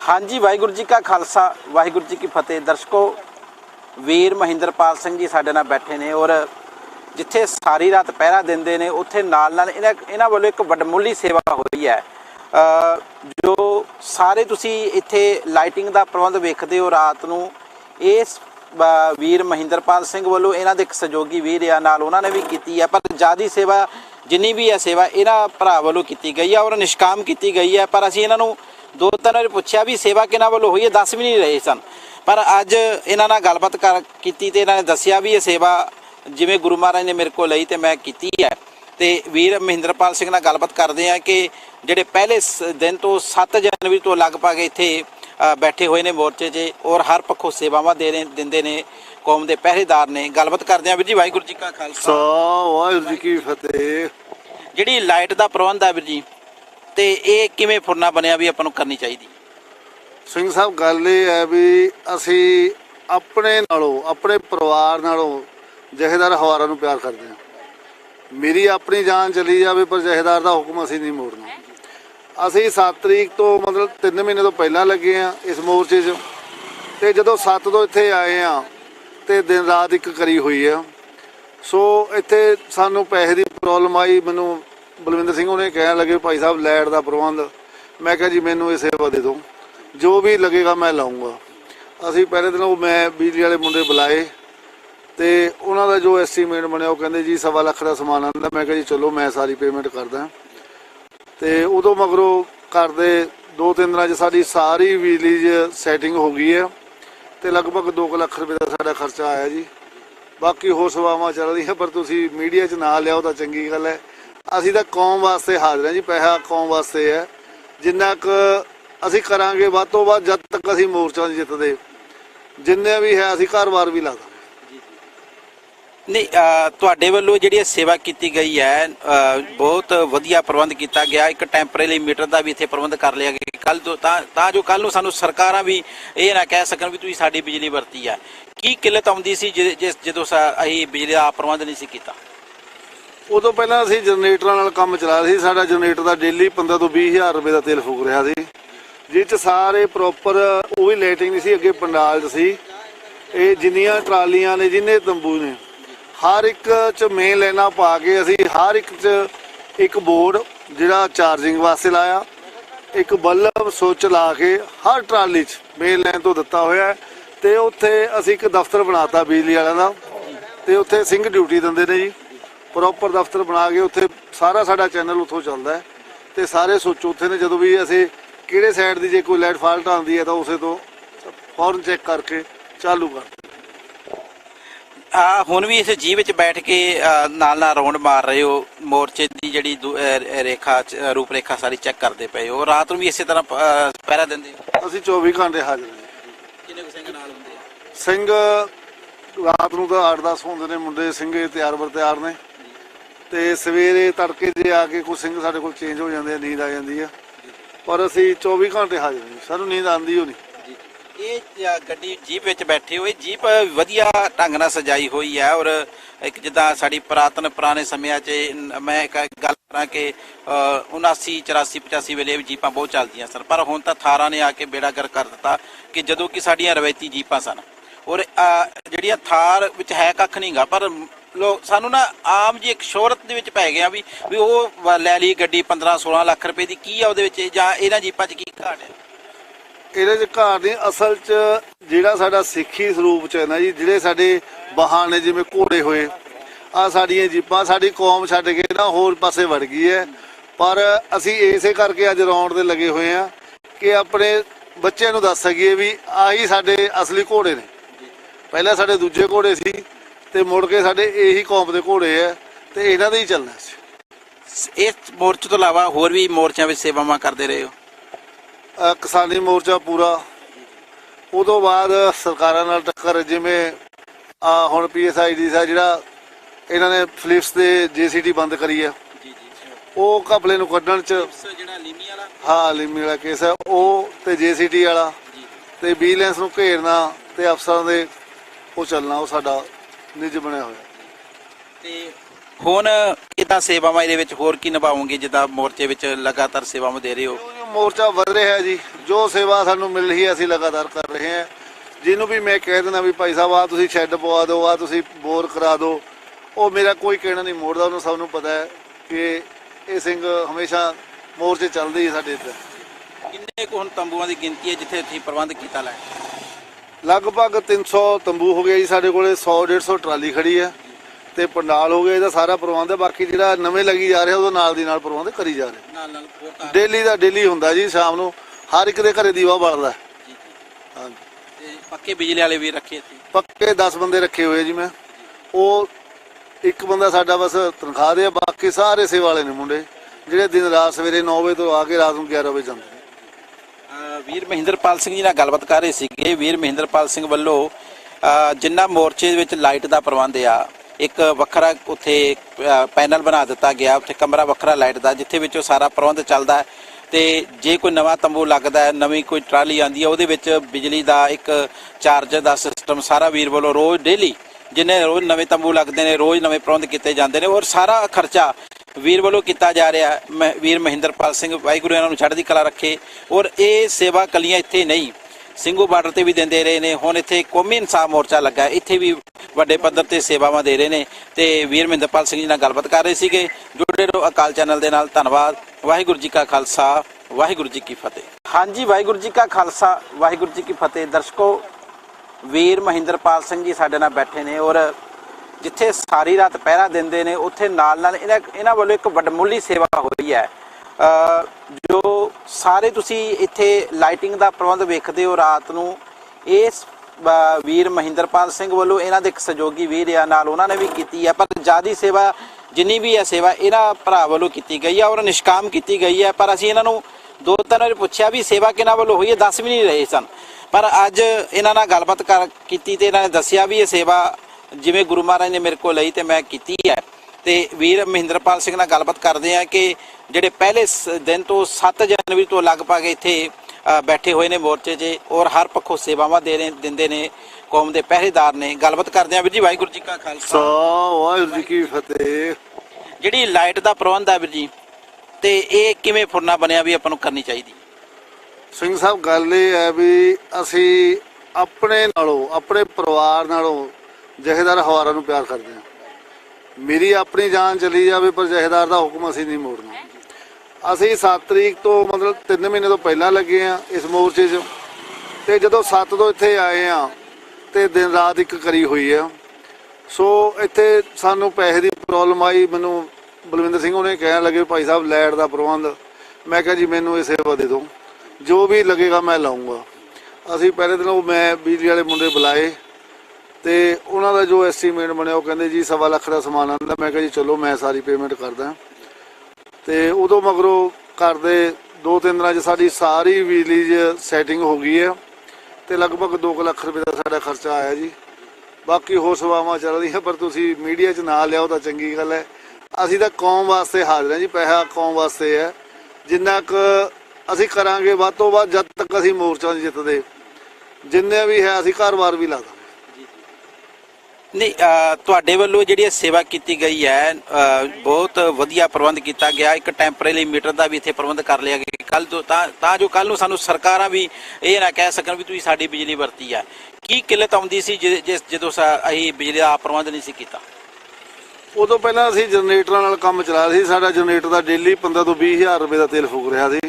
ਹਾਂਜੀ ਵਾਹਿਗੁਰੂ ਜੀ ਕਾ ਖਾਲਸਾ ਵਾਹਿਗੁਰੂ ਜੀ ਕੀ ਫਤਿਹ। ਦਰਸ਼ਕੋ ਵੀਰ ਮਹਿੰਦਰਪਾਲ ਸਿੰਘ ਜੀ ਸਾਡੇ ਨਾਲ ਬੈਠੇ ਨੇ ਔਰ ਜਿੱਥੇ ਸਾਰੀ ਰਾਤ ਪਹਿਰਾ ਦਿੰਦੇ ਨੇ ਉੱਥੇ ਨਾਲ ਨਾਲ ਇਹਨਾਂ ਇਹਨਾਂ ਵੱਲੋਂ ਇੱਕ ਵੱਡਮੁੱਲੀ ਸੇਵਾ ਹੋਈ ਹੈ। ਜੋ ਸਾਰੇ ਤੁਸੀਂ ਇੱਥੇ ਲਾਈਟਿੰਗ ਦਾ ਪ੍ਰਬੰਧ ਵੇਖਦੇ ਹੋ ਰਾਤ ਨੂੰ ਇਸ ਅ, ਵੀਰ ਮਹਿੰਦਰਪਾਲ ਸਿੰਘ ਵੱਲੋਂ ਇਹਨਾਂ ਦੇ ਇੱਕ ਸਹਿਯੋਗੀ ਵੀਰ ਆ ਨਾਲ ਉਹਨਾਂ ਨੇ ਵੀ ਕੀਤੀ ਹੈ ਪਰ ਜਿਆਦੀ ਸੇਵਾ ਜਿੰਨੀ ਵੀ ਹੈ ਸੇਵਾ ਇਹਨਾਂ ਭਰਾ ਵੱਲੋਂ ਕੀਤੀ ਗਈ ਹੈ ਔਰ ਨਿਸ਼ਕਾਮ ਕੀਤੀ ਗਈ ਹੈ ਪਰ ਅਸੀਂ ਇਹਨਾਂ ਨੂੰ ਦੋ ਤਿੰਨ ਵਾਰ ਪੁੱਛਿਆ ਵੀ ਸੇਵਾ ਕਿਹਨਾਂ ਵੱਲੋਂ ਹੋਈ ਹੈ ਦੱਸ ਵੀ ਨਹੀਂ ਰਹੇ ਸਨ। ਪਰ ਅੱਜ ਇਹਨਾਂ ਨਾਲ ਗੱਲਬਾਤ ਕਰ ਕੀਤੀ ਤੇ ਇਹਨਾਂ ਨੇ ਦੱਸਿਆ ਵੀ ਇਹ ਸੇਵਾ ਜਿਵੇਂ ਗੁਰੂ ਮਹਾਰਾਜ ਨੇ ਮੇਰੇ ਕੋਲ ਲਈ ਤੇ ਮੈਂ ਕੀਤੀ ਹੈ। ਤੇ ਵੀਰ ਮਹਿੰਦਰਪਾਲ ਸਿੰਘ ਨਾਲ ਗੱਲਬਾਤ ਕਰਦੇ ਆ ਕਿ ਜਿਹੜੇ ਪਹਿਲੇ ਦਿਨ ਤੋਂ 7 ਜਨਵਰੀ ਤੋਂ ਲਗਭਗ ਇੱਥੇ ਬੈਠੇ ਹੋਏ ਨੇ ਮੋਰਚੇ 'ਚ ਔਰ ਹਰ ਪੱਖੋਂ ਸੇਵਾਵਾਂ ਦੇ ਰਹੇ ਦਿੰਦੇ ਨੇ ਕੌਮ ਦੇ ਪਹਿਰੇਦਾਰ ਨੇ। ਗੱਲਬਾਤ ਕਰਦੇ ਆ ਵੀਰ ਜੀ ਵਾਹਿਗੁਰੂ ਜੀ ਕਾ ਸਾ ਖਾਲਸਾ ਵਾਹਿਗੁਰੂ ਜੀ ਕੀ ਫਤਿਹ। ਜਿਹੜੀ ਲਾਈਟ ਦਾ ਪ੍ਰਬੰਧ ਆ ਵੀਰ ਜੀ ਤੇ ਇਹ ਕਿਵੇਂ ਫੁਰਨਾ ਬਣਿਆ ਵੀ ਆਪਾਂ ਨੂੰ ਕਰਨੀ ਚਾਹੀਦੀ? ਸਿੰਘ ਸਾਹਿਬ, ਗੱਲ ਇਹ ਹੈ ਵੀ ਅਸੀਂ ਆਪਣੇ ਨਾਲੋਂ, ਆਪਣੇ ਪਰਿਵਾਰ ਨਾਲੋਂ ਜਹੇਦਾਰ ਹਵਾਰਾ ਨੂੰ ਪਿਆਰ ਕਰਦੇ ਹਾਂ। ਮੇਰੀ ਆਪਣੀ ਜਾਨ ਚਲੀ ਜਾਵੇ, ਪਰ ਜਹੇਦਾਰ ਦਾ ਹੁਕਮ ਅਸੀਂ ਨਹੀਂ ਮੋੜਨਾ। ਅਸੀਂ 7 ਤਰੀਕ ਤੋਂ ਮਤਲਬ 3 ਮਹੀਨੇ ਤੋਂ ਪਹਿਲਾਂ ਲੱਗੇ ਆ ਇਸ ਮੋਰਚੇ 'ਚ। ਤੇ ਜਦੋਂ 7 ਤੋਂ ਇੱਥੇ ਆਏ ਆ ਤੇ ਦਿਨ ਰਾਤ ਇੱਕ ਕਰੀ ਹੋਈ ਆ। ਸੋ ਇੱਥੇ ਸਾਨੂੰ ਪੈਸੇ ਦੀ ਪ੍ਰੋਬਲਮ ਆਈ, ਮੈਨੂੰ ਬਲਵਿੰਦਰ ਸਿੰਘ ਉਹਨੇ ਕਹਿਣ ਲੱਗੇ ਭਾਈ ਸਾਹਿਬ ਲਾਈਟ ਦਾ ਪ੍ਰਬੰਧ। ਮੈਂ ਕਿਹਾ ਜੀ, ਮੈਨੂੰ ਇਹ ਸੇਵਾ ਦੇ ਦਿਓ। ਜੋ ਵੀ ਲੱਗੇਗਾ ਮੈਂ ਲਾਉਂਗਾ ਅਸੀਂ ਪਹਿਲੇ ਦਿਨ ਉਹ ਮੈਂ ਬਿਜਲੀ ਵਾਲੇ ਮੁੰਡੇ ਬੁਲਾਏ ਤੇ ਉਹਨਾਂ ਦਾ ਜੋ ਐਸਟੀਮੇਟ ਬਣਿਆ, ਉਹ ਕਹਿੰਦੇ ਜੀ ਸਵਾ ਲੱਖ ਦਾ ਸਮਾਨ ਆਂਦਾ ਮੈਂ ਕਿਹਾ ਜੀ, ਚਲੋ ਮੈਂ ਸਾਰੀ ਪੇਮੈਂਟ ਕਰਦਾ। ਤੇ ਉਦੋਂ ਮਗਰੋਂ ਕਰਦੇ ਦੋ ਤਿੰਨ ਦਿਨਾਂ 'ਚ ਸਾਡੀ ਸਾਰੀ ਬਿਜਲੀ 'ਚ ਸੈਟਿੰਗ ਹੋ ਗਈ ਹੈ ਤੇ ਲਗਭਗ 2 ਲੱਖ ਰੁਪਏ ਦਾ ਸਾਡਾ ਖਰਚਾ ਆਇਆ ਜੀ। ਬਾਕੀ ਹੋਰ ਸੇਵਾਵਾਂ ਚੱਲ ਰਹੀਆਂ, ਪਰ ਤੁਸੀਂ ਮੀਡੀਆ 'ਚ ਨਾ ਲਿਆਓ ਤਾਂ ਚੰਗੀ ਗੱਲ ਹੈ। ਅਸੀਂ ਤਾਂ ਕੌਮ ਵਾਸਤੇ ਹਾਜ਼ਰ ਹਾਂ ਜੀ, ਪੈਸਾ ਕੌਮ ਵਾਸਤੇ ਹੈ। ਜਿੰਨਾ ਕੁ ਅਸੀਂ ਕਰਾਂਗੇ, ਵੱਧ ਤੋਂ ਵੱਧ ਜਦ ਤੱਕ ਅਸੀਂ ਮੋਰਚਾ ਨਹੀਂ ਜਿੱਤਦੇ, ਜਿੰਨੇ ਵੀ ਹੈ ਅਸੀਂ ਘਰ-ਬਾਰ ਵੀ ਲਾ ਦਾਂਗੇ। ਨਹੀਂ ਤੁਹਾਡੇ ਵੱਲੋਂ ਜਿਹੜੀ ਸੇਵਾ ਕੀਤੀ ਗਈ ਹੈ ਬਹੁਤ ਵਧੀਆ ਪ੍ਰਬੰਧ ਕੀਤਾ ਗਿਆ। ਇੱਕ ਟੈਂਪਰੇਰੀ ਮੀਟਰ ਦਾ ਵੀ ਇੱਥੇ ਪ੍ਰਬੰਧ ਕਰ ਲਿਆ ਗਿਆ। ਕੱਲ ਤੋਂ, ਤਾਂ ਜੋ ਕੱਲ ਨੂੰ ਸਾਨੂੰ ਸਰਕਾਰਾਂ ਵੀ ਇਹ ਨਾ ਕਹਿ ਸਕਣ ਵੀ ਤੁਸੀਂ ਸਾਡੀ ਬਿਜਲੀ ਵਰਤੀ ਹੈ ਕੀ ਕਿੱਲਤ ਆਉਂਦੀ ਸੀ ਜਿ- ਜਦੋਂ ਅਸੀਂ ਬਿਜਲੀ ਦਾ ਪ੍ਰਬੰਧ ਨਹੀਂ ਸੀ ਕੀਤਾ? ਉਦੋਂ ਪਹਿਲਾਂ ਅਸੀਂ ਜਨਰੇਟਰਾਂ ਨਾਲ ਕੰਮ ਚਲਾ ਰਹੇ ਸੀ। ਸਾਡਾ ਜਨਰੇਟਰ ਦਾ ਡੇਲੀ 15 ਤੋਂ 20 ਹਜ਼ਾਰ ਰੁਪਏ ਦਾ ਤੇਲ ਫੂਕ ਰਿਹਾ ਸੀ। ਜਿਸ ਚ ਸਾਰੇ ਪ੍ਰੋਪਰ ਉਹ ਵੀ ਲਾਈਟਿੰਗ ਨਹੀਂ ਸੀ, ਅੱਗੇ ਪੰਡਾਲ 'ਚ ਸੀ। ਇਹ ਜਿੰਨੀਆਂ ਟਰਾਲੀਆਂ ਨੇ, ਜਿੰਨੇ ਤੰਬੂ ਨੇ, ਹਰ ਇੱਕ ਚ ਮੇਨ ਲਾਈਨਾਂ ਪਾ ਕੇ ਅਸੀਂ ਹਰ ਇੱਕ ਚ ਇੱਕ ਬੋਰਡ ਜਿਹੜਾ ਚਾਰਜਿੰਗ ਵਾਸਤੇ ਲਾਇਆ। ਇੱਕ ਬੱਲਬ, ਸੋਚ ਲਾ ਕੇ ਹਰ ਟਰਾਲੀ 'ਚ ਮੇਨ ਲਾਈਨ ਤੋਂ ਦਿੱਤਾ ਹੋਇਆ ਹੈ। ਤੇ ਉੱਥੇ ਅਸੀਂ ਇੱਕ ਦਫ਼ਤਰ ਬਣਾਤਾ ਬਿਜਲੀ ਵਾਲਿਆਂ ਦਾ। ਤੇ ਉੱਥੇ ਸਿੰਘ ਡਿਊਟੀ ਦਿੰਦੇ ਨੇ ਜੀ। ਪ੍ਰੋਪਰ ਦਫ਼ਤਰ ਬਣਾ ਕੇ ਉੱਥੇ ਸਾਰਾ ਸਾਡਾ ਚੈਨਲ ਉੱਥੋਂ ਚੱਲਦਾ ਹੈ। ਤੇ ਸਾਰੇ ਸੁੱਚ ਉੱਥੇ ਨੇ ਜਦੋਂ ਵੀ ਅਸੀਂ ਕਿਹੜੇ ਸਾਈਡ ਦੀ ਜੇ ਕੋਈ ਲਾਈਟ ਫਾਲਟ ਆਉਂਦੀ ਹੈ ਤਾਂ ਉਸੇ ਤੋਂ ਫੌਰਨ ਚੈੱਕ ਕਰਕੇ ਚਾਲੂ ਕਰ ਆ ਹੁਣ ਵੀ ਇਸ ਜੀ ਵਿੱਚ ਬੈਠ ਕੇ ਨਾਲ ਨਾਲ ਰੌਂਡ ਮਾਰ ਰਹੇ ਹੋ। ਮੋਰਚੇ ਦੀ ਜਿਹੜੀ ਰੇਖਾ ਰੂਪ ਰੇਖਾ ਸਾਰੀ ਚੈੱਕ ਕਰਦੇ ਪਏ ਹੋ। ਰਾਤ ਨੂੰ ਵੀ ਇਸੇ ਤਰ੍ਹਾਂ ਪਹਿਰਾ ਦਿੰਦੇ ਅਸੀਂ 24 ਘੰਟੇ ਹਾਜ਼ਰ ਹਾਂ ਕਿੰਨੇ ਕੁ ਸਿੰਘ ਨਾਲ ਹੁੰਦੇ ਸਿੰਘ ਰਾਤ ਨੂੰ ਤਾਂ 8-10 ਹੁੰਦੇ ਨੇ ਮੁੰਡੇ। ਸਿੰਘੇ ਤਿਆਰ ਬਰ ਤਿਆਰ ਨੇ। ਤੇ ਸਵੇਰੇ ਤੜਕੇ ਜੇ ਆ ਕੇ ਕੋਈ ਸਿੰਘ ਸਾਡੇ ਕੋਲ ਚੇਂਜ ਹੋ ਜਾਂਦੇ ਆ ਨੀਂਦ ਆ ਜਾਂਦੀ ਆ। ਪਰ ਅਸੀਂ 24 ਘੰਟੇ ਹਾਜ਼ਰ ਹਾਂ ਸਾਨੂੰ ਨੀਂਦ ਆਉਂਦੀ ਹੋ ਨਹੀਂ। ਇਹ ਗੱਡੀ ਜੀਪ ਵਿੱਚ ਬੈਠੇ ਹੋਏ ਜੀਪ ਵਧੀਆ ਢੰਗ ਨਾਲ ਸਜਾਈ ਹੋਈ ਹੈ ਔਰ ਇੱਕ ਜਿੱਦਾਂ ਸਾਡੀ ਪੁਰਾਤਨ ਪੁਰਾਣੇ ਸਮਿਆਂ 'ਚ ਮੈਂ ਇੱਕ ਗੱਲ ਕਰਾਂ ਕਿ ਅ, 79 84 85 ਵੇਲੇ ਵੀ ਜੀਪਾਂ ਬਹੁਤ ਚੱਲਦੀਆਂ ਸਨ। ਪਰ ਹੁਣ ਤਾਂ ਥਾਰਾਂ ਨੇ ਆ ਕੇ ਬੇੜਾ ਗਰ ਕਰ ਦਿੱਤਾ ਕਿ ਜਦੋਂ ਕਿ ਸਾਡੀਆਂ ਰਵਾਇਤੀ ਜੀਪਾਂ ਸਨ। ਔਰ ਜਿਹੜੀਆਂ ਥਾਰ ਵਿੱਚ ਹੈ ਕੱਖ ਨਹੀਂਗਾ ਪਰ ਲੋਕ ਸਾਨੂੰ ਨਾ ਆਮ ਜੀ ਇੱਕ ਸ਼ੋਹਰਤ ਦੇ ਵਿੱਚ ਪੈ ਗਿਆ ਵੀ ਵੀ ਉਹ ਵ- ਲੈ ਲਈ ਗੱਡੀ 15 16 ਲੱਖ ਰੁਪਏ ਦੀ। ਕੀ ਆ ਉਹਦੇ ਵਿੱਚ? ਜਾਂ ਇਹਨਾਂ ਜੀਪਾਂ 'ਚ ਕੀ ਘਾਟ ਹੈ? ਇਹਦੇ ਚ ਘਾਟ ਨਹੀਂ ਅਸਲ ਚ ਜਿਹੜਾ ਸਾਡਾ ਸਿੱਖੀ ਸਰੂਪ ਚ ਹੈ ਨਾ ਜੀ ਜਿਹੜੇ ਸਾਡੇ ਬਹਾਨੇ ਜਿਵੇਂ ਘੋੜੇ ਹੋਏ ਆ ਸਾਡੀਆਂ ਜੀਪਾਂ ਸਾਡੀ ਕੌਮ ਛੱਡ ਕੇ ਨਾ ਹੋਰ ਪਾਸੇ ਵੜ ਗਈ ਹੈ। ਪਰ ਅਸੀਂ ਇਸੇ ਕਰਕੇ ਅੱਜ ਰੌਂਡ ਤੇ ਲੱਗੇ ਹੋਏ ਆ ਕਿ ਆਪਣੇ ਬੱਚਿਆਂ ਨੂੰ ਦੱਸ ਸਕੀਏ ਵੀ ਆਹੀ ਸਾਡੇ ਅਸਲੀ ਘੋੜੇ ਨੇ। ਪਹਿਲਾਂ ਸਾਡੇ ਦੂਜੇ ਘੋੜੇ ਸੀ ਤੇ ਮੁੜ ਕੇ ਸਾਡੇ ਇਹੀ ਕੌਮ ਦੇ ਘੋੜੇ ਆ ਤੇ ਇਹਨਾਂ ਦੇ ਹੀ ਚੱਲਣਾ ਸੀ। ਇਸ ਮੋਰਚੇ ਤੋਂ ਇਲਾਵਾ ਹੋਰ ਵੀ ਮੋਰਚਿਆਂ ਵਿੱਚ ਸੇਵਾਵਾਂ ਕਰਦੇ ਰਹੇ ਹੋ? ਅ, ਕਿਸਾਨੀ ਮੋਰਚਾ ਪੂਰਾ। ਉਦੋਂ ਬਾਅਦ ਸਰਕਾਰਾਂ ਨਾਲ ਟੱਕਰ ਜਿਵੇਂ ਆ ਹੁਣ ਪੀਐਸਆਈਡੀ ਦਾ ਜਿਹੜਾ ਇਹਨਾਂ ਨੇ ਫਲਿਪਸ ਤੇ ਜੀਸੀਟੀ ਬੰਦ ਕਰੀ ਜੀ ਜੀ ਉਹ ਘਪਲੇ ਨੂੰ ਕੱਢਣ ਚ ਜਿਹੜਾ ਲੀਮੀ ਵਾਲਾ? ਹਾਂ ਲਿਮੀ ਵਾਲਾ ਕੇਸ ਹੈ ਉਹ ਤੇ ਜੀਸੀਟੀ ਵਾਲਾ ਜੀ। ਤੇ ਵਿਜੀਲੈਂਸ ਨੂੰ ਘੇਰਨਾ ਤੇ ਅਫਸਰਾਂ ਦੇ ਉਹ ਚੱਲਣਾ ਉਹ ਸਾਡਾ ਨਿੱਜ ਬਣਿਆ ਹੋਇਆ। ਤੇ ਹੁਣ ਕਿਦਾਂ ਸੇਵਾਵਾਂ ਇਹਦੇ ਵਿੱਚ ਹੋਰ ਕੀ ਨਿਭਾਓਗੇ ਜਿੱਦਾਂ ਮੋਰਚੇ ਵਿੱਚ ਲਗਾਤਾਰ ਸੇਵਾਵਾਂ ਦੇ ਰਹੇ ਹੋ? ਜੋ ਮੋਰਚਾ ਵਧ ਰਿਹਾ ਹੈ ਜੀ ਜੋ ਸੇਵਾ ਸਾਨੂੰ ਮਿਲ ਰਹੀ ਹੈ ਅਸੀਂ ਲਗਾਤਾਰ ਕਰ ਰਹੇ ਹਾਂ। ਜਿਹਨੂੰ ਵੀ ਮੈਂ ਕਹਿ ਦਿੰਦਾ ਵੀ ਭਾਈ ਸਾਹਿਬ ਆ ਤੁਸੀਂ ਸ਼ੈੱਡ ਪਵਾ ਦਿਓ ਆ ਤੁਸੀਂ ਬੋਰ ਕਰਾ ਦਿਓ ਉਹ ਮੇਰਾ ਕੋਈ ਕਹਿਣਾ ਨਹੀਂ ਮੋੜਦਾ ਉਹਨੂੰ ਸਭ ਨੂੰ ਪਤਾ ਹੈ ਕਿ ਇਹ ਸਿੰਘ ਹਮੇਸ਼ਾ ਮੋਰਚੇ ਚੱਲਦੇ ਹੀ ਸਾਡੇ ਇੱਧਰ। ਕਿੰਨੇ ਕੁ ਹੁਣ ਤੰਬੂਆਂ ਦੀ ਗਿਣਤੀ ਹੈ ਜਿੱਥੇ ਤੁਸੀਂ ਪ੍ਰਬੰਧ ਕੀਤਾ ਲੈ? ਲਗਭਗ 300 ਤੰਬੂ ਹੋ ਗਏ ਜੀ ਸਾਡੇ ਕੋਲੇ 100 150 ਟਰਾਲੀ ਖੜੀ ਹੈ ਤੇ ਪੰਡਾਲ ਹੋ ਗਿਆ ਇਹਦਾ ਸਾਰਾ ਪ੍ਰਬੰਧ ਹੈ ਬਾਕੀ ਜਿਹੜਾ ਨਵੇਂ ਲੱਗੀ ਜਾ ਰਿਹਾ ਉਹਦੇ ਨਾਲ ਦੀ ਨਾਲ ਪ੍ਰਬੰਧ ਕਰੀ ਜਾ ਰਹੇ। ਨਾਲ ਨਾਲ ਹੋਰ ਤਾਂ ਡੇਲੀ ਦਾ ਡੇਲੀ ਹੁੰਦਾ ਜੀ ਸ਼ਾਮ ਨੂੰ ਹਰ ਇੱਕ ਦੇ ਘਰੇ ਦੀਵਾ ਬਲਦਾ। ਜੀ, ਜੀ। ਹਾਂਜੀ। ਤੇ ਪੱਕੇ ਬਿਜਲੀ ਵਾਲੇ ਵੀ ਰੱਖੇ ਇੱਥੇ? ਪੱਕੇ 10 ਬੰਦੇ ਰੱਖੇ ਹੋਏ ਜੀ ਮੈਂ। ਉਹ ਇੱਕ ਬੰਦਾ ਸਾਡਾ ਬਸ ਤਨਖਾਹ ਦੇ ਆ ਬਾਕੀ ਸਾਰੇ ਸੇਵਾ ਵਾਲੇ ਨੇ ਮੁੰਡੇ। ਜਿਹੜੇ ਦਿਨ ਰਾਤ ਸਵੇਰੇ 9 ਵਜੇ ਤੋਂ ਆ ਕੇ ਰਾਤ ਨੂੰ 11 ਵਜੇ ਜਾਂਦੇ ਨੇ। ਵੀਰ ਮਹਿੰਦਰਪਾਲ ਸਿੰਘ ਜੀ ਨਾਲ ਗੱਲਬਾਤ ਕਰ ਰਹੇ ਸੀਗੇ। ਵੀਰ ਮਹਿੰਦਰਪਾਲ ਸਿੰਘ ਵੱਲੋਂ ਅਹ ਜਿੰਨਾ ਮੋਰਚੇ ਵਿੱਚ ਲਾਈਟ ਦਾ ਪ੍ਰਬੰਧ ਆ, ਇੱਕ ਵੱਖਰਾ ਉੱਥੇ ਪੈਨਲ ਬਣਾ ਦਿੱਤਾ ਗਿਆ, ਉੱਥੇ ਕਮਰਾ ਵੱਖਰਾ ਲਾਈਟ ਦਾ, ਜਿੱਥੇ ਵਿੱਚ ਉਹ ਸਾਰਾ ਪ੍ਰਬੰਧ ਚੱਲਦਾ ਹੈ। ਤੇ ਜੇ ਕੋਈ ਨਵਾਂ ਤੰਬੂ ਲੱਗਦਾ ਹੈ, ਨਵੀਂ ਕੋਈ ਟਰਾਲੀ ਆਂਦੀ ਹੈ, ਉਹਦੇ ਵਿੱਚ ਬਿਜਲੀ ਦਾ ਇੱਕ ਚਾਰਜਰ ਦਾ ਸਿਸਟਮ ਸਾਰਾ ਵੀਰ ਵੱਲੋਂ ਰੋਜ਼ ਡੇਲੀ ਜਿੰਨੇ ਰੋਜ਼ ਨਵੇਂ ਤੰਬੂ ਲੱਗਦੇ ਨੇ, ਰੋਜ਼ ਨਵੇਂ ਪ੍ਰਬੰਧ ਕੀਤੇ ਜਾਂਦੇ ਨੇ, ਔਰ ਸਾਰਾ ਖਰਚਾ ਵੀਰ ਵੱਲੋਂ ਕੀਤਾ ਜਾ ਰਿਹਾ ਹੈ। ਵੀਰ ਮਹਿੰਦਰਪਾਲ ਸਿੰਘ ਵਾਹਿਗੁਰੂ ਇਹਨਾਂ ਨੂੰ ਚੜ੍ਹਦੀ ਕਲਾ ਰੱਖੇ, ਔਰ ਇਹ ਸੇਵਾ ਕਲੀਆਂ ਇੱਥੇ ਨਹੀਂ, ਸਿੰਘੂ ਬਾਰਡਰ ਤੇ ਵੀ ਦਿੰਦੇ ਰਹੇ ਨੇ। ਹੁਣ ਇੱਥੇ ਕੌਮੀ ਇਨਸਾਫ ਮੋਰਚਾ ਲੱਗਾ ਇੱਥੇ ਵੀ ਵੱਡੇ ਪੱਧਰ ਤੇ ਸੇਵਾਵਾਂ ਦੇ ਰਹੇ ਨੇ। ਤੇ ਵੀਰ ਮਹਿੰਦਰਪਾਲ ਸਿੰਘ ਜੀ ਨਾਲ ਗੱਲਬਾਤ ਕਰ ਰਹੇ ਸੀਗੇ। ਜੁੜੇ ਰਹੋ ਅਕਾਲ ਚੈਨਲ ਦੇ ਨਾਲ, ਧੰਨਵਾਦ। ਵਾਹਿਗੁਰੂ ਜੀ ਕਾ ਖਾਲਸਾ, ਵਾਹਿਗੁਰੂ ਜੀ ਕੀ ਫਤਿਹ। ਹਾਂਜੀ, ਵਾਹਿਗੁਰੂ ਜੀ ਕਾ ਖਾਲਸਾ, ਵਾਹਿਗੁਰੂ ਜੀ ਕੀ ਫਤਿਹ। ਦਰਸ਼ਕੋ ਵੀਰ ਮਹਿੰਦਰਪਾਲ ਸਿੰਘ ਜੀ ਸਾਡੇ ਨਾਲ ਬੈਠੇ ਨੇ ਔਰ ਜਿੱਥੇ ਸਾਰੀ ਰਾਤ ਪਹਿਰਾ ਦਿੰਦੇ ਨੇ ਉੱਥੇ ਨਾਲ ਨਾਲ ਇਹਨਾਂ ਇਹਨਾਂ ਵੱਲੋਂ ਇੱਕ ਵੱਡਮੁੱਲੀ ਸੇਵਾ ਹੋਈ ਹੈ। ਜੋ ਸਾਰੇ ਤੁਸੀਂ ਇੱਥੇ ਲਾਈਟਿੰਗ ਦਾ ਪ੍ਰਬੰਧ ਵੇਖਦੇ ਹੋ ਰਾਤ ਨੂੰ ਇਸ ਅ, ਵੀਰ ਮਹਿੰਦਰਪਾਲ ਸਿੰਘ ਵੱਲੋਂ ਇਹਨਾਂ ਦੇ ਇੱਕ ਸਹਿਯੋਗੀ ਵੀਰ ਆ ਨਾਲ ਉਹਨਾਂ ਨੇ ਵੀ ਕੀਤੀ ਹੈ ਪਰ ਜਿਆਦੀ ਸੇਵਾ ਜਿੰਨੀ ਵੀ ਹੈ ਸੇਵਾ ਇਹਨਾਂ ਭਰਾ ਵੱਲੋਂ ਕੀਤੀ ਗਈ ਹੈ ਔਰ ਨਿਸ਼ਕਾਮ ਕੀਤੀ ਗਈ ਹੈ ਪਰ ਅਸੀਂ ਇਹਨਾਂ ਨੂੰ ਦੋ ਤਿੰਨ ਵਾਰੀ ਪੁੱਛਿਆ ਵੀ ਸੇਵਾ ਕਿਹਨਾਂ ਵੱਲੋਂ ਹੋਈ ਹੈ ਦੱਸ ਵੀ ਨਹੀਂ ਰਹੇ ਸਨ। ਪਰ ਅੱਜ ਇਹਨਾਂ ਨਾਲ ਗੱਲਬਾਤ ਕਰ ਕੀਤੀ ਤੇ ਇਹਨਾਂ ਨੇ ਦੱਸਿਆ ਵੀ ਇਹ ਸੇਵਾ ਜਿਵੇਂ ਗੁਰੂ ਮਹਾਰਾਜ ਨੇ ਮੇਰੇ ਕੋਲ ਲਈ ਤੇ ਮੈਂ ਕੀਤੀ ਹੈ। ਤੇ ਵੀਰ ਮਹਿੰਦਰਪਾਲ ਸਿੰਘ ਨਾਲ ਗੱਲਬਾਤ ਕਰਦੇ ਆ ਕਿ ਜਿਹੜੇ ਪਹਿਲੇ ਦਿਨ ਤੋਂ 7 ਜਨਵਰੀ ਤੋਂ ਲਗਭਗ ਇੱਥੇ ਬੈਠੇ ਹੋਏ ਨੇ ਮੋਰਚੇ 'ਚ ਔਰ ਹਰ ਪੱਖੋਂ ਸੇਵਾਵਾਂ ਦੇ ਰਹੇ ਦਿੰਦੇ ਨੇ ਕੌਮ ਦੇ ਪਹਿਰੇਦਾਰ ਨੇ। ਗੱਲਬਾਤ ਕਰਦੇ ਆ ਵੀਰ ਜੀ ਵਾਹਿਗੁਰੂ ਜੀ ਕਾ ਖਾਲਸਾ। ਵਾਹਿਗੁਰੂ ਜੀ ਕੀ ਫਤਿਹ। ਜਿਹੜੀ ਲਾਈਟ ਦਾ ਪ੍ਰਬੰਧ ਹੈ ਵੀਰ ਜੀ ਤੇ ਇਹ ਕਿਵੇਂ ਫੁਰਨਾ ਬਣਿਆ ਵੀ ਆਪਾਂ ਨੂੰ ਕਰਨੀ ਚਾਹੀਦੀ? ਸਿੰਘ ਸਾਹਿਬ, ਗੱਲ ਇਹ ਹੈ ਵੀ ਅਸੀਂ ਆਪਣੇ ਨਾਲੋਂ, ਆਪਣੇ ਪਰਿਵਾਰ ਨਾਲੋਂ ਜਹੇਦਾਰ ਹਵਾਰਾ ਨੂੰ ਪਿਆਰ ਕਰਦੇ ਹਾਂ। ਮੇਰੀ ਆਪਣੀ ਜਾਨ ਚਲੀ ਜਾਵੇ, ਪਰ ਜਹੇਦਾਰ ਦਾ ਹੁਕਮ ਅਸੀਂ ਨਹੀਂ ਮੋੜਨਾ। ਅਸੀਂ 7 ਤਰੀਕ ਤੋਂ ਮਤਲਬ 3 ਮਹੀਨੇ ਤੋਂ ਪਹਿਲਾਂ ਲੱਗੇ ਆ ਇਸ ਮੋਰਚੇ 'ਚ। ਤੇ ਜਦੋਂ 7 ਤੋਂ ਇੱਥੇ ਆਏ ਆ ਤੇ ਦਿਨ ਰਾਤ ਇੱਕ ਕਰੀ ਹੋਈ ਆ। ਸੋ ਇੱਥੇ ਸਾਨੂੰ ਪੈਸੇ ਦੀ ਪ੍ਰੋਬਲਮ ਆਈ। ਮੈਨੂੰ ਬਲਵਿੰਦਰ ਸਿੰਘ ਉਹਨੇ ਕਹਿਣ ਲੱਗੇ, ਭਾਈ ਸਾਹਿਬ ਲਾਈਟ ਦਾ ਪ੍ਰਬੰਧ। ਮੈਂ ਕਿਹਾ, ਜੀ, ਮੈਨੂੰ ਇਹ ਸੇਵਾ ਦੇ ਦਿਓ। ਜੋ ਵੀ ਲੱਗੇਗਾ ਮੈਂ ਲਾਉਂਗਾ। ਅਸੀਂ ਪਹਿਲੇ ਦਿਨ ਉਹ ਮੈਂ ਬਿਜਲੀ ਵਾਲੇ ਮੁੰਡੇ ਬੁਲਾਏ ਤੇ ਉਹਨਾਂ ਦਾ ਜੋ ਐਸਟੀਮੇਟ ਬਣਿਆ, ਉਹ ਕਹਿੰਦੇ ਜੀ ਸਵਾ ਲੱਖ ਦਾ ਸਮਾਨ ਆਂਦਾ ਮੈਂ ਕਿਹਾ ਜੀ ਚਲੋ ਮੈਂ ਸਾਰੀ ਪੇਮੈਂਟ ਕਰਦਾ। ਤੇ ਉਦੋਂ ਮਗਰੋਂ ਕਰਦੇ ਦੋ ਤਿੰਨ ਦਿਨਾਂ 'ਚ ਸਾਡੀ ਸਾਰੀ ਬਿਜਲੀ 'ਚ ਸੈਟਿੰਗ ਹੋ ਗਈ ਹੈ ਤੇ ਲਗਭਗ 2 ਲੱਖ ਰੁਪਏ ਦਾ ਸਾਡਾ ਖਰਚਾ ਆਇਆ ਜੀ। ਬਾਕੀ ਹੋਰ ਸੇਵਾਵਾਂ ਚੱਲ ਰਹੀਆਂ, ਪਰ ਤੁਸੀਂ ਮੀਡੀਆ 'ਚ ਨਾ ਲਿਆਓ ਤਾਂ ਚੰਗੀ ਗੱਲ ਹੈ। ਅਸੀਂ ਤਾਂ ਕੌਮ ਵਾਸਤੇ ਹਾਜ਼ਰ ਹਾਂ ਜੀ, ਪੈਸਾ ਕੌਮ ਵਾਸਤੇ ਹੈ। ਜਿੰਨਾ ਕੁ ਅਸੀਂ ਕਰਾਂਗੇ ਵੱਧ ਤੋਂ ਵੱਧ ਜਦ ਤੱਕ ਅਸੀਂ ਮੋਰਚਾ ਨਹੀਂ ਜਿੱਤਦੇ। ਜਿੰਨੇ ਵੀ ਹੈ ਅਸੀਂ ਘਰ-ਬਾਰ ਵੀ ਲਾ ਦਾਂਗੇ। ਨਹੀਂ ਤੁਹਾਡੇ ਵੱਲੋਂ ਜਿਹੜੀ ਸੇਵਾ ਕੀਤੀ ਗਈ ਹੈ ਬਹੁਤ ਵਧੀਆ ਪ੍ਰਬੰਧ ਕੀਤਾ ਗਿਆ। ਇੱਕ ਟੈਂਪਰੇਰੀ ਮੀਟਰ ਦਾ ਵੀ ਇੱਥੇ ਪ੍ਰਬੰਧ ਕਰ ਲਿਆ ਗਿਆ। ਕੱਲ ਤੋਂ ਤਾਂ ਜੋ ਕੱਲ ਨੂੰ ਸਾਨੂੰ ਸਰਕਾਰਾਂ ਵੀ ਇਹ ਨਾ ਕਹਿ ਸਕਣ ਵੀ ਤੁਸੀਂ ਸਾਡੀ ਬਿਜਲੀ ਵਰਤੀ ਹੈ ਕੀ ਕਿੱਲਤ ਆਉਂਦੀ ਸੀ ਜਦੋਂ ਅਸੀਂ ਬਿਜਲੀ ਦਾ ਪ੍ਰਬੰਧ ਨਹੀਂ ਸੀ ਕੀਤਾ? ਉਦੋਂ ਪਹਿਲਾਂ ਅਸੀਂ ਜਨਰੇਟਰਾਂ ਨਾਲ ਕੰਮ ਚਲਾ ਰਹੇ ਸੀ। ਸਾਡਾ ਜਨਰੇਟਰ ਦਾ ਡੇਲੀ 15 ਤੋਂ 20 ਹਜ਼ਾਰ ਰੁਪਏ ਦਾ ਤੇਲ ਫੂਕ ਰਿਹਾ ਸੀ।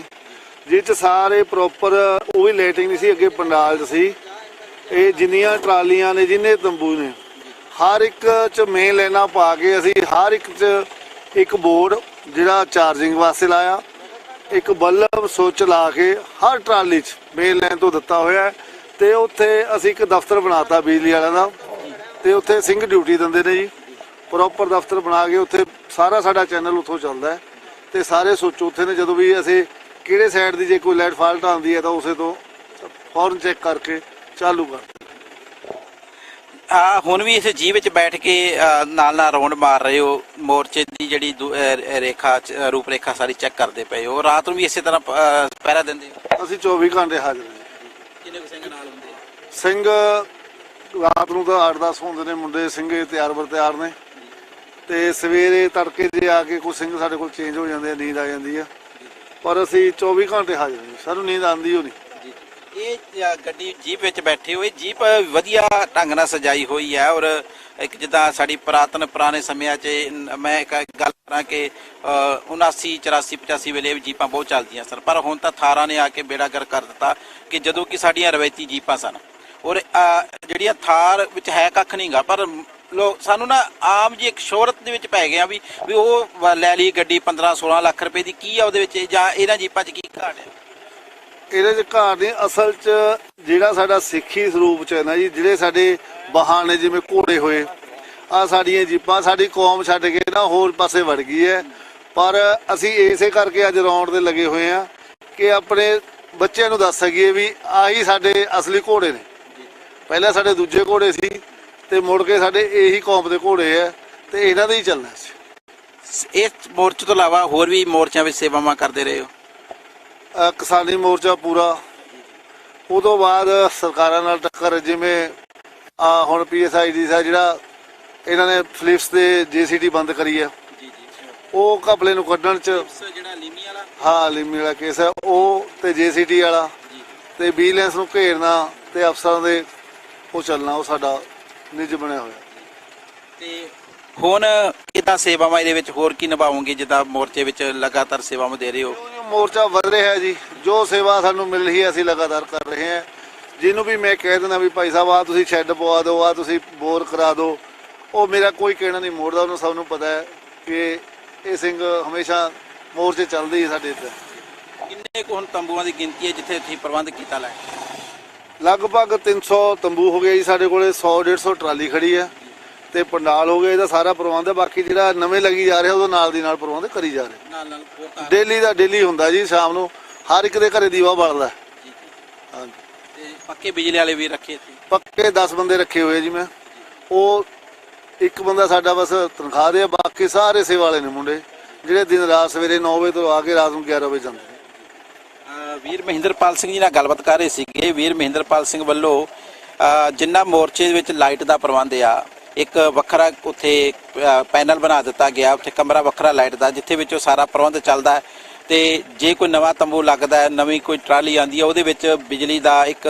ਜਿਸ ਚ ਸਾਰੇ ਪ੍ਰੋਪਰ ਉਹ ਵੀ ਲਾਈਟਿੰਗ ਨਹੀਂ ਸੀ, ਅੱਗੇ ਪੰਡਾਲ 'ਚ ਸੀ। ਇਹ ਜਿੰਨੀਆਂ ਟਰਾਲੀਆਂ ਨੇ, ਜਿੰਨੇ ਤੰਬੂ ਨੇ, ਹਰ ਇੱਕ ਚ ਮੇਨ ਲਾਈਨਾਂ ਪਾ ਕੇ ਅਸੀਂ ਹਰ ਇੱਕ ਚ ਇੱਕ ਬੋਰਡ ਜਿਹੜਾ ਚਾਰਜਿੰਗ ਵਾਸਤੇ ਲਾਇਆ। ਇੱਕ ਬੱਲਬ ਸੁੱਚ ਲਾ ਕੇ ਹਰ ਟਰਾਲੀ 'ਚ ਮੇਨ ਲਾਈਨ ਤੋਂ ਦਿੱਤਾ ਹੋਇਆ ਹੈ। ਤੇ ਉੱਥੇ ਅਸੀਂ ਇੱਕ ਦਫ਼ਤਰ ਬਣਾਤਾ ਬਿਜਲੀ ਵਾਲਿਆਂ ਦਾ। ਤੇ ਉੱਥੇ ਸਿੰਘ ਡਿਊਟੀ ਦਿੰਦੇ ਨੇ ਜੀ। ਪ੍ਰੋਪਰ ਦਫ਼ਤਰ ਬਣਾ ਕੇ ਉੱਥੇ ਸਾਰਾ ਸਾਡਾ ਚੈਨਲ ਉੱਥੋਂ ਚੱਲਦਾ ਹੈ। ਤੇ ਸਾਰੇ ਸੁੱਚ ਉੱਥੇ ਨੇ, ਜਦੋਂ ਵੀ ਅਸੀਂ ਕਿਹੜੇ ਸਾਈਡ ਦੀ ਜੇ ਕੋਈ ਲਾਈਟ ਫਾਲਟ ਆਉਂਦੀ ਹੈ ਤਾਂ ਉਸੇ ਤੋਂ ਫੌਰਨ ਚੈੱਕ ਕਰਕੇ ਚਾਲੂ ਕਰ ਆ ਹੁਣ ਵੀ ਇਸ ਜੀ ਵਿੱਚ ਬੈਠ ਕੇ ਨਾਲ ਨਾਲ ਰੌਂਡ ਮਾਰ ਰਹੇ ਹੋ। ਮੋਰਚੇ ਦੀ ਜਿਹੜੀ ਰੇਖਾ ਰੂਪ ਰੇਖਾ ਸਾਰੀ ਚੈੱਕ ਕਰਦੇ ਪਏ ਹੋ। ਰਾਤ ਨੂੰ ਵੀ ਇਸੇ ਤਰ੍ਹਾਂ ਪਹਿਰਾ ਦਿੰਦੇ ਹੋ? ਅਸੀਂ 24 ਘੰਟੇ ਹਾਜ਼ਰ ਹਾਂ ਕਿੰਨੇ ਕੁ ਸਿੰਘ ਨਾਲ ਹੁੰਦੇ ਆ? ਸਿੰਘ ਰਾਤ ਨੂੰ ਤਾਂ 8-10 ਹੁੰਦੇ ਨੇ ਮੁੰਡੇ ਸਿੰਘੇ ਤਿਆਰ ਬਰ ਤਿਆਰ ਨੇ। ਤੇ ਸਵੇਰੇ ਤੜਕੇ ਜੇ ਆ ਕੇ ਕੋਈ ਸਿੰਘ ਸਾਡੇ ਕੋਲ ਚੇਂਜ ਹੋ ਜਾਂਦੇ ਆ ਨੀਂਦ ਆ ਜਾਂਦੀ ਆ। ਪਰ ਅਸੀਂ 24 ਘੰਟੇ ਹਾਜ਼ਰ ਹਾਂ ਜੀ। ਸਾਨੂੰ ਨੀਂਦ ਆਉਂਦੀ ਹੋ ਜੀ। ਇਹ ਅ, ਗੱਡੀ ਜੀਪ ਵਿੱਚ ਬੈਠੇ ਹੋਏ ਜੀਪ ਵਧੀਆ ਢੰਗ ਨਾਲ ਸਜਾਈ ਹੋਈ ਹੈ ਔਰ ਇੱਕ ਜਿੱਦਾਂ ਸਾਡੀ ਪੁਰਾਤਨ ਪੁਰਾਣੇ ਸਮਿਆਂ 'ਚ ਨ- ਮੈਂ ਇੱਕ ਗੱਲ ਕਰਾਂ ਕਿ ਅ, 79 84 85 ਵੇਲੇ ਇਹ ਜੀਪਾਂ ਬਹੁਤ ਚੱਲਦੀਆਂ ਸਨ। ਪਰ ਹੁਣ ਤਾਂ ਥਾਰਾਂ ਨੇ ਆ ਕੇ ਬੇੜਾਗਰ ਕਰ ਦਿੱਤਾ ਕਿ ਜਦੋਂ ਕਿ ਸਾਡੀਆਂ ਰਵਾਇਤੀ ਜੀਪਾਂ ਸਨ। ਔਰ ਅ, ਜਿਹੜੀਆਂ ਥਾਰ ਵਿੱਚ ਹੈ ਕੱਖ ਨਹੀਂਗਾ ਪਰ ਲੋਕ ਸਾਨੂੰ ਨਾ ਆਮ ਜੀ ਇੱਕ ਸ਼ੋਹਰਤ ਦੇ ਵਿੱਚ ਪੈ ਗਿਆ ਵੀ ਵੀ ਉਹ ਵ- ਲੈ ਲਈ ਗੱਡੀ 15 16 ਲੱਖ ਰੁਪਏ ਦੀ, ਕੀ ਆ ਉਹਦੇ ਵਿੱਚ ਜਾਂ ਇਹਨਾਂ ਜੀਪਾਂ 'ਚ ਕੀ ਘਾਟ ਹੈ ਇਹਦੇ ਚ ਘਾਟ ਨਹੀਂ, ਅਸਲ ਚ ਜਿਹੜਾ ਸਾਡਾ ਸਿੱਖੀ ਸਰੂਪ ਚ ਹੈ ਨਾ ਜੀ, ਜਿਹੜੇ ਸਾਡੇ ਬਹਾਨੇ ਜਿਵੇਂ ਘੋੜੇ ਹੋਏ, ਆ ਸਾਡੀਆਂ ਜੀਪਾਂ, ਸਾਡੀ ਕੌਮ ਛੱਡ ਕੇ ਨਾ ਹੋਰ ਪਾਸੇ ਵੜ ਗਈ ਹੈ। ਪਰ ਅਸੀਂ ਇਸੇ ਕਰਕੇ ਅੱਜ ਰੌਂਡ ਤੇ ਲੱਗੇ ਹੋਏ ਆ ਕਿ ਆਪਣੇ ਬੱਚਿਆਂ ਨੂੰ ਦੱਸ ਸਕੀਏ ਵੀ ਆਹੀ ਸਾਡੇ ਅਸਲੀ ਘੋੜੇ ਨੇ। ਪਹਿਲਾਂ ਸਾਡੇ ਦੂਜੇ ਘੋੜੇ ਸੀ ਤੇ ਮੁੜ ਕੇ ਸਾਡੇ ਇਹੀ ਕੌਮ ਦੇ ਘੋੜੇ ਆ ਤੇ ਇਹਨਾਂ ਦੇ ਹੀ ਚੱਲਣਾ ਸੀ। ਇਸ ਮੋਰਚੇ ਤੋਂ ਇਲਾਵਾ ਹੋਰ ਵੀ ਮੋਰਚਿਆਂ ਵਿੱਚ ਸੇਵਾਵਾਂ ਕਰਦੇ ਰਹੇ ਹੋ? ਅ, ਕਿਸਾਨੀ ਮੋਰਚਾ ਪੂਰਾ। ਤੋਂ ਬਾਅਦ ਸਰਕਾਰਾਂ ਨਾਲ ਟੱਕਰ ਜਿਵੇਂ ਆ ਹੁਣ ਪੀਐਸਆਈਡੀ ਦਾ ਜਿਹੜਾ ਇਹਨਾਂ ਨੇ ਫਲਿਪਸ ਤੇ ਜੀਸੀਟੀ ਬੰਦ ਕਰੀ ਜੀ ਜੀ ਉਹ ਘਪਲੇ ਨੂੰ ਕੱਢਣ ਚ ਜਿਹੜਾ ਲੀਮੀ ਵਾਲਾ? ਹਾਂ ਲਿਮੀ ਵਾਲਾ ਕੇਸ ਹੈ ਉਹ ਤੇ ਜੀਸੀਟੀ ਵਾਲਾ ਜੀ। ਤੇ ਵਿਜੀਲੈਂਸ ਨੂੰ ਘੇਰਨਾ ਤੇ ਅਫਸਰਾਂ ਦੇ ਉਹ ਚੱਲਣਾ ਉਹ ਸਾਡਾ ਨਿੱਜ ਬਣਿਆ ਹੋਇਆ। ਤੇ ਹੁਣ ਕਿਦਾਂ ਸੇਵਾਵਾਂ ਇਹਦੇ ਵਿੱਚ ਹੋਰ ਕੀ ਨਿਭਾਵੋਗੇ ਜਿੱਦਾਂ ਮੋਰਚੇ ਵਿੱਚ ਲਗਾਤਾਰ ਸੇਵਾਵਾਂ ਦੇ ਰਹੇ ਹੋ? ਜੋ ਮੋਰਚਾ ਵਧ ਰਿਹਾ ਹੈ ਜੀ ਜੋ ਸੇਵਾ ਸਾਨੂੰ ਮਿਲ ਰਹੀ ਹੈ ਅਸੀਂ ਲਗਾਤਾਰ ਕਰ ਰਹੇ ਹਾਂ। ਜਿਹਨੂੰ ਵੀ ਮੈਂ ਕਹਿ ਦਿੰਦਾ ਵੀ ਭਾਈ ਸਾਹਿਬ ਆ ਤੁਸੀਂ ਸ਼ੈੱਡ ਪਵਾ ਦਿਓ ਆ ਤੁਸੀਂ ਬੋਰ ਕਰਾ ਦਿਓ ਉਹ ਮੇਰਾ ਕੋਈ ਕਹਿਣਾ ਨਹੀਂ ਮੋੜਦਾ ਉਹਨੂੰ ਸਭ ਨੂੰ ਪਤਾ ਹੈ ਕਿ ਇਹ ਸਿੰਘ ਹਮੇਸ਼ਾ ਮੋਰਚੇ ਚੱਲਦੇ ਹੀ ਸਾਡੇ ਇੱਥੇ ਕਿੰਨੇ ਕੁ ਹੁਣ ਤੰਬੂਆਂ ਦੀ ਗਿਣਤੀ ਹੈ ਜਿੱਥੇ ਤੁਸੀਂ ਪ੍ਰਬੰਧ ਕੀਤਾ ਲੈ ਲਗਭਗ 300 ਤੰਬੂ ਹੋ ਗਏ ਜੀ ਸਾਡੇ ਕੋਲੇ 100 150 ਟਰਾਲੀ ਖੜੀ ਹੈ ਤੇ ਪੰਡਾਲ ਹੋ ਗਏ ਇਹਦਾ ਸਾਰਾ ਪ੍ਰਬੰਧ ਹੈ ਬਾਕੀ ਜਿਹੜਾ ਨਵੇਂ ਲੱਗੀ ਜਾ ਰਿਹਾ ਉਹਦੇ ਨਾਲ ਦੀ ਨਾਲ ਪ੍ਰਬੰਧ ਕਰੀ ਜਾ ਰਹੇ। ਨਾਲ ਨਾਲ ਡੇਲੀ ਦਾ ਡੇਲੀ ਹੁੰਦਾ ਜੀ ਸ਼ਾਮ ਨੂੰ ਹਰ ਇੱਕ ਦੇ ਘਰੇ ਦੀਵਾ ਬਲਦਾ ਹਾਂਜੀ। ਤੇ ਪੱਕੇ ਬਿਜਲੀ ਵਾਲੇ ਵੀ ਰੱਖੇ ਇੱਥੇ? ਪੱਕੇ 10 ਬੰਦੇ ਰੱਖੇ ਹੋਏ ਜੀ ਮੈਂ। ਉਹ ਇੱਕ ਬੰਦਾ ਸਾਡਾ ਬਸ ਤਨਖਾਹ ਦੇ ਬਾਕੀ ਸਾਰੇ ਸੇਵਾ ਵਾਲੇ ਨੇ ਮੁੰਡੇ। ਜਿਹੜੇ ਦਿਨ ਰਾਤ ਸਵੇਰੇ 9 ਵਜੇ ਤੋਂ ਆ ਕੇ ਰਾਤ ਨੂੰ 11 ਵਜੇ ਜਾਂਦੇ ਵੀਰ ਮਹਿੰਦਰਪਾਲ ਸਿੰਘ ਜੀ ਨਾਲ ਗੱਲਬਾਤ ਕਰ ਰਹੇ ਸੀਗੇ। ਵੀਰ ਮਹਿੰਦਰਪਾਲ ਸਿੰਘ ਵੱਲੋਂ ਅਹ ਜਿੰਨਾ ਮੋਰਚੇ ਦੇ ਵਿੱਚ ਲਾਈਟ ਦਾ ਪ੍ਰਬੰਧ ਆ, ਇੱਕ ਵੱਖਰਾ ਉੱਥੇ ਪੈਨਲ ਬਣਾ ਦਿੱਤਾ ਗਿਆ। ਉੱਥੇ ਕਮਰਾ ਵੱਖਰਾ ਲਾਈਟ ਦਾ, ਜਿੱਥੇ ਵਿੱਚ ਉਹ ਸਾਰਾ ਪ੍ਰਬੰਧ ਚੱਲਦਾ ਹੈ। ਤੇ ਜੇ ਕੋਈ ਨਵਾਂ ਤੰਬੂ ਲੱਗਦਾ ਨਵੀਂ ਕੋਈ ਟਰਾਲੀ ਆਂਦੀ ਹੈ, ਉਹਦੇ ਵਿੱਚ ਬਿਜਲੀ ਦਾ ਇੱਕ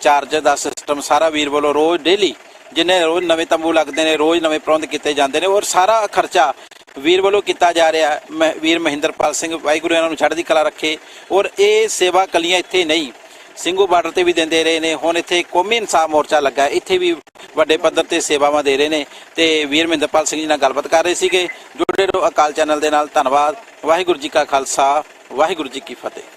ਚਾਰਜਰ ਦਾ ਸਿਸਟਮ ਸਾਰਾ ਵੀਰ ਵੱਲੋਂ ਰੋਜ਼ ਡੇਲੀ ਜਿੰਨੇ ਰੋਜ਼ ਨਵੇਂ ਤੰਬੂ ਲੱਗਦੇ ਨੇ, ਰੋਜ਼ ਨਵੇਂ ਪ੍ਰਬੰਧ ਕੀਤੇ ਜਾਂਦੇ ਨੇ, ਔਰ ਸਾਰਾ ਖਰਚਾ ਵੀਰ ਵੱਲੋਂ ਕੀਤਾ ਜਾ ਰਿਹਾ ਹੈ। ਵੀਰ ਮਹਿੰਦਰਪਾਲ ਸਿੰਘ ਵਾਹਿਗੁਰੂ ਇਹਨਾਂ ਨੂੰ ਛੱਡਦੀ ਕਲਾ ਰੱਖੇ ਔਰ ਇਹ ਸੇਵਾ ਕਲੀਆਂ ਇੱਥੇ ਨਹੀਂ ਸਿੰਘੂ ਬਾਰਡਰ ਤੇ ਵੀ ਦਿੰਦੇ ਰਹੇ ਨੇ। ਹੁਣ ਇੱਥੇ ਕੌਮੀ ਇਨਸਾਫ ਮੋਰਚਾ ਲੱਗਾ ਇੱਥੇ ਵੀ ਵੱਡੇ ਪੱਧਰ ਤੇ ਸੇਵਾਵਾਂ ਦੇ ਰਹੇ ਨੇ ਤੇ ਵੀਰ ਮਹਿੰਦਰਪਾਲ ਸਿੰਘ ਜੀ ਨਾਲ ਗੱਲਬਾਤ ਕਰ ਰਹੇ ਸੀਗੇ। ਜੁੜੇ ਰਹੋ ਅਕਾਲ ਚੈਨਲ ਦੇ ਨਾਲ। ਧੰਨਵਾਦ। ਵਾਹਿਗੁਰੂ ਜੀ ਕਾ ਖਾਲਸਾ। ਵਾਹਿਗੁਰੂ ਜੀ ਕੀ ਫਤਿਹ।